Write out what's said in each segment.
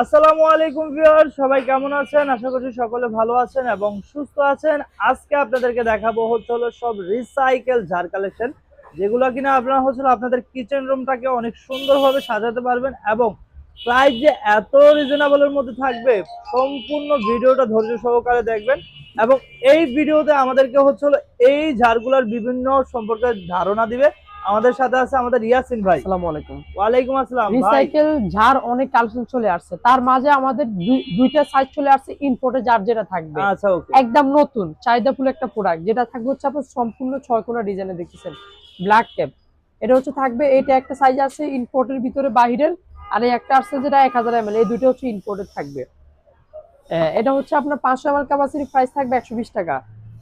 আসসালামু আলাইকুম ভিউয়ার সবাই কেমন আছেন? আশা করছি সকলে ভালো আছেন এবং সুস্থ আছেন। আজকে আপনাদেরকে দেখাবো হচ্ছে হলো সব রিসাইকেল ঝাড় কালেকশন যেগুলো কিনা আপনারা হচ্ছে আপনাদের কিচেন রুমটাকে অনেক সুন্দরভাবে সাজাতে পারবেন এবং প্রাইস যে এত রিজনেবলের মধ্যে থাকবে, সম্পূর্ণ ভিডিওটা ধৈর্য সহকারে দেখবেন এবং এই ভিডিওতে আমাদেরকে হচ্ছে হলো এই ঝাড়গুলোর বিভিন্ন সম্পর্কে ধারণা দিবে। আমাদের সাথে আছে আমাদের ইয়াসিন ভাই। আসসালামু আলাইকুম। ওয়ালাইকুম আসসালাম রিসাইকেল জার অনেক কালেকশন চলে আসছে। তার মাঝে আমাদের দুই- দুইটা সাইজ চলে আসছে ইনপোর্টে জার যেটা থাকবে। আচ্ছা ওকে। একদম নতুন চাহিদাফুল একটা প্রোডাক্ট যেটা থাকবে হচ্ছে আপনার সম্পূর্ণ ছয় কোনা ডিজাইনে দেখতেছেন। ব্ল্যাক ক্যাপ এটা হচ্ছে থাকবে এটা একটা সাইজ আছে ইনপোর্টের ভিতরে বাহিরের আর এই একটা আসছে যেটা এক হাজার এমএল এই দুটো হচ্ছে ইনপোর্টের থাকবে। এটা হচ্ছে আপনার পাঁচশো এমএল ক্যাপাসিটি প্রাইস থাকবে একশো বিশ টাকা।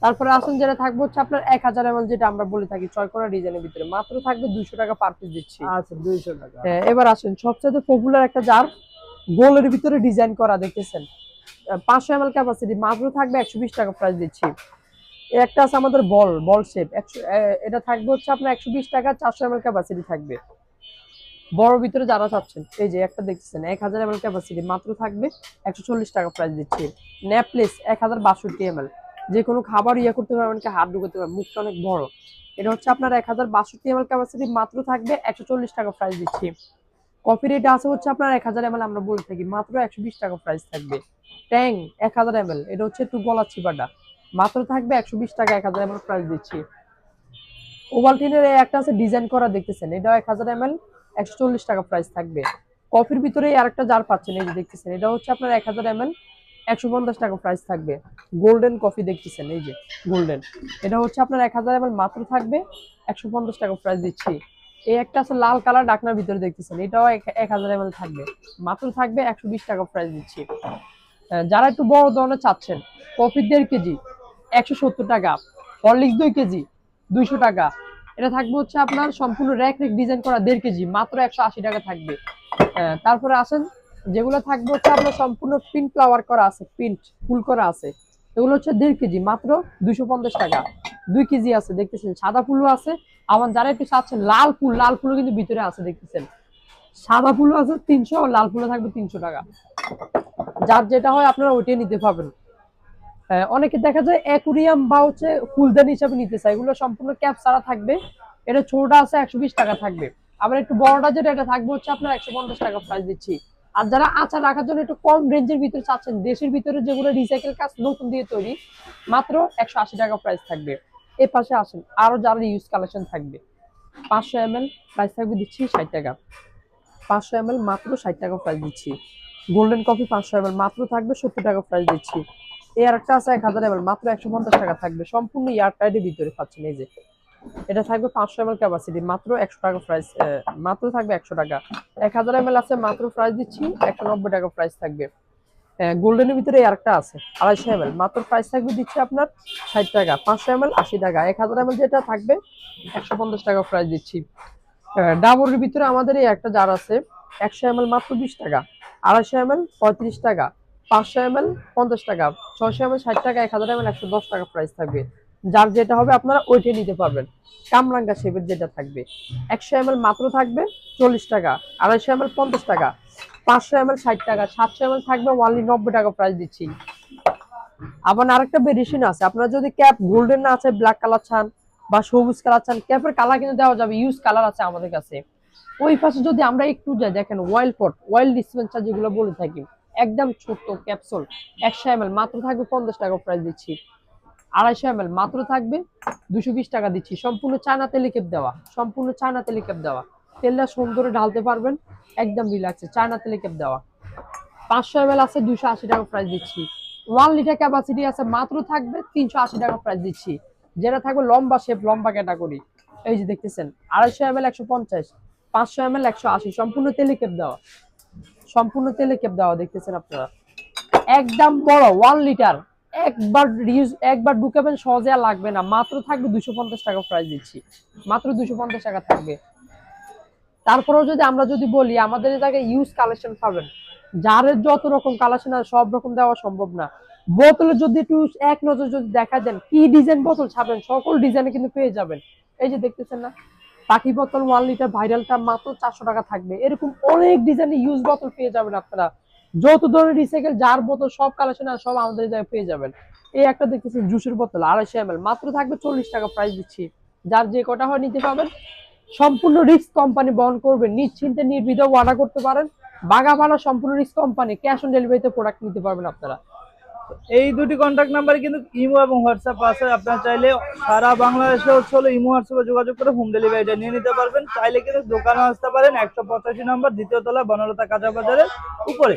তারপরে আসুন যেটা থাকবে হচ্ছে আপনার এক হাজার এমএল যেটা আমরা বলে থাকি ছয় কোনা ডিজাইনের ভিতরে। মাত্র থাকবে দুইশো টাকা পার পিস দিচ্ছি। আচ্ছা দুইশো টাকা। হ্যাঁ, এবার আসেন সবচেয়ে পপুলার একটা জার গোলের ভিতরে ডিজাইন করা দেখতেছেন? পাঁচশো এমএল ক্যাপাসিটি মাত্র থাকবে একশো বিশ টাকা প্রাইস দিচ্ছি। একটা আছে আমাদের বল বল শেপ একশো এটা থাকবে হচ্ছে আপনার একশো বিশ টাকা চারশো এম এল ক্যাপাসিটি থাকবে। বড় ভিতরে যারা চাচ্ছেন এই যে একটা দেখতেছেন এক হাজার এম এল ক্যাপাসিটি মাত্র থাকবে একশো চল্লিশ টাকা প্রাইস দিচ্ছি। ন্যাপলেস এক হাজার বাষট্টি এম এল যে কোনো খাবার ইয়ে করতে পারবেন কি হাত ঢুকাতে পারবেন, মুখটা অনেক বড়। এটা হচ্ছে আপনার এক হাজার বাষট্টি এম এল ক্যাপাসিটি মাত্র থাকবে একশো চল্লিশ টাকা প্রাইস দিচ্ছি। কফি রেট আছে হচ্ছে আপনার এক হাজার এম আমরা বলে থাকি, মাত্র একশো বিশ টাকা প্রাইস থাকবে। ট্যাং এক হাজার এম এটা হচ্ছে একটু গলা চিপাটা মাত্র থাকবে একশো বিশ টাকা এক হাজার এম প্রাইস দিচ্ছি। ওভালটিনের এই একটা আছে ডিজাইন করা দেখতেছেন, এটাও এক হাজার এম একশো চল্লিশ টাকা প্রাইস থাকবে। কফির ভিতরে আর একটা জার পাচ্ছেন, এই যে দেখতেছেন এটা হচ্ছে আপনার এক হাজার এম একশো পঞ্চাশ টাকা প্রাইস থাকবে। গোল্ডেন কফি দেখতেছেন, এই যে গোল্ডেন এটা হচ্ছে আপনার মাত্র থাকবে, একশো পঞ্চাশ টাকা প্রাইস দিচ্ছি। এই একটা আছে লাল কালার ডাকনার ভিতরে দেখতেছেন, এটাও এক- হাজার এমএল থাকবে। মাত্র থাকবে একশো বিশ টাকা প্রাইস দিচ্ছি। যারা একটু বড় ধরনের চাচ্ছেন কফি দেড় কেজি, একশো সত্তর টাকা। হরলিক্স দুই কেজি, দুইশো টাকা। এটা থাকবে হচ্ছে আপনার সম্পূর্ণ র্যাক র্যাক ডিজাইন করা দেড় কেজি, মাত্র একশো আশি টাকা থাকবে। তারপরে আসেন যেগুলো থাকবে হচ্ছে আপনার সম্পূর্ণ প্রিন্ট ফ্লাওয়ার করা আছে প্রিন্ট ফুল করা আছে। এগুলো হচ্ছে দেড় কেজি, মাত্র দুইশো পঞ্চাশ টাকা। দুই কেজি আছে, দেখতেছেন, সাদা ফুলও আছে। আমার যারা একটু চাচ্ছেন, লাল ফুল, লাল ফুলও কিন্তু ভিতরে আছে, দেখতেছেন। সাদা ফুলও আছে, তিনশো লাল ফুলও থাকবে তিনশো টাকা। যার যেটা হয়, আপনারা ওইটাই নিতে পারবেন। অনেকে দেখা যায় অ্যাকুরিয়াম বা হচ্ছে ফুলদানি হিসাবে নিতে চায়। এগুলো সম্পূর্ণ ক্যাপ ছাড়া থাকবে। এটা ছোটটা আছে, একশো বিশ টাকা থাকবে। আবার একটু বড়টা যেটা, এটা থাকবে হচ্ছে আপনার একশো পঞ্চাশ টাকা প্রাইস দিচ্ছি। আর যারা আচার রাখার জন্য একটু কম রেঞ্জের ভিতরে চাচ্ছেন, দেশের ভিতরে যেগুলো রিসাইকেল কাজ নতুন দিয়ে তৈরি, মাত্র একশো আশি টাকা প্রাইস থাকবে। এ পাশে আসেন, আরও যারা ইউজ কালেকশন থাকবে। পাঁচশো এম প্রাইস থাকবে দিচ্ছি ষাট টাকা। পাঁচশো এম মাত্র ষাট টাকা প্রাইস দিচ্ছি। গোল্ডেন কফি পাঁচশো এম মাত্র থাকবে সত্তর টাকা প্রাইস দিচ্ছি। এই আরেকটা আছে এক হাজার এম মাত্র একশো পঞ্চাশ টাকা থাকবে। সম্পূর্ণ ইয়ার টাইডের ভিতরে পাচ্ছেন এই যে। এটা থাকবে পাঁচশো এম ক্যাপাসিটি মাত্র একশো টাকা প্রাইস মাত্র থাকবে একশো টাকা। এক হাজার এম আছে, মাত্র প্রাইস দিচ্ছি, একশো নব্বই টাকা প্রাইস থাকবে। গোল্ডেনের ভিতরে আরেকটা আছে, আড়াইশো এম মাত্র প্রাইস থাকবে দিচ্ছি আপনার ষাট টাকা, পাঁচশো এম আশি টাকা। এক হাজার এম যেটা থাকবে, একশো পঞ্চাশ টাকা প্রাইস দিচ্ছি। ডাবরের ভিতরে আমাদের এই একটা জার আছে, একশো এম মাত্র বিশ টাকা, আড়াইশো এম পঁয়ত্রিশ টাকা, পাঁচশো এম পঞ্চাশ টাকা, ছয়শো এম ষাট টাকা, এক হাজার এম একশো দশ টাকা প্রাইস থাকবে। যার যেটা হবে আপনারা ওইটাই নিতে পারবেন। কামরাঙ্গা শেপের যেটা থাকবে। একশো এম মাত্র থাকবে চল্লিশ টাকা, আড়াইশো এম পঞ্চাশ টাকা, পাঁচশো এম ষাট টাকা, সাতশো এম থাকবে ওয়ানলি নব্বই টাকা প্রাইস দিচ্ছি। আবার আরেকটা ভেরিয়েশন আছে, আপনারা যদি ক্যাপ গোল্ডেন না আছে ব্ল্যাক কালার চান বা সবুজ কালার চান ক্যাপের কালার কিন্তু দেওয়া যাবে ইউজ কালার আছে আমাদের কাছে। ওই পাশে যদি আমরা একটু যাই, দেখেন ওয়েল পট ওয়েল ডিসপেন্সার যেগুলো বলে থাকি, একদম ছোট্ট ক্যাপসুল একশো এম মাত্র থাকবে পঞ্চাশ টাকা প্রাইস দিচ্ছি। আড়াইশো এম মাত্র থাকবে। দুশো টাকা দিচ্ছি। সম্পূর্ণ চায়না তেলে কেপ দেওয়া। সম্পূর্ণ চায়না তেলে কেপ দেওয়া। তেলটা সুন্দরে ঢালতে পারবেন। একদম রিল্যাক্সে চায়না তেলে কেপ দেওয়া। পাঁচশো এম আছে, দুশো টাকা প্রাইস দিচ্ছি। ওয়ান লিটার ক্যাপাসিটি আছে, মাত্র থাকবে তিনশো আশি টাকা প্রাইস দিচ্ছি। যেটা থাকবে লম্বা শেপ লম্বা ক্যাটাগরি এই যে দেখতেছেন, আড়াইশো এম এল একশো পঞ্চাশ, পাঁচশো এম এল একশো আশি, সম্পূর্ণ তেলে কেপ দেওয়া। সম্পূর্ণ তেলে কেপ দেওয়া, দেখতেছেন আপনারা। একদম বড় ওয়ান লিটার একবার রিউজ একবার ঢুকাবেন, সহজে আর লাগবে না। মাত্র থাকবে দুশো পঞ্চাশ টাকা প্রাইস দিচ্ছি। মাত্র দুশো পঞ্চাশ টাকা থাকবে। তারপরেও যদি আমরা যদি বলি, আমাদের জায়গায় ইউজ কালেকশন পাবেন। যারের যত রকম কালেকশন আছে সব রকম দেওয়া সম্ভব না। বোতলে যদি একটু এক নজর যদি দেখা দেন, কি ডিজাইন বোতল ছাড়বেন সকল ডিজাইনে কিন্তু পেয়ে যাবেন। এই যে দেখতেছেন না? পাখি বোতল ওয়ান লিটার ভাইরালটা মাত্র চারশো টাকা থাকবে। এরকম অনেক ডিজাইনের ইউজ বোতল পেয়ে যাবেন আপনারা। যত ধরনের রিসাইকেল যার বোতল, সব কালেকশন আর সব আমাদের জায়গায় পেয়ে যাবেন। এই একটা দেখতেছেন জুসের বোতল, আড়াইশো এম মাত্র থাকবে চল্লিশ টাকা প্রাইস দিচ্ছি। যার যে কটা হয় নিতে পাবেন সম্পূর্ণ রিস্ক কোম্পানি বহন করবে, নিশ্চিন্তে নির্বিধ অর্ডার করতে পারেন। বাগাবানা সম্পূর্ণ রিস্ক কোম্পানি ক্যাশ অন ডেলিভারিতে প্রোডাক্ট নিতে পারবেন আপনারা। এই দুটি কন্ট্যাক্ট নাম্বারে কিন্তু ইমো এবং হোয়াটসঅ্যাপ আছে। আপনারা চাইলে সারা বাংলাদেশে হচ্ছে ইমো, হোয়াটসঅ্যাপে যোগাযোগ করে হোম ডেলিভারিটা নিয়ে নিতে পারবেন। চাইলে কিন্তু দোকানে আসতে পারেন একশো পঁচাশি নম্বর দ্বিতীয় তলা বনলতা কাঁচা বাজারের উপরে।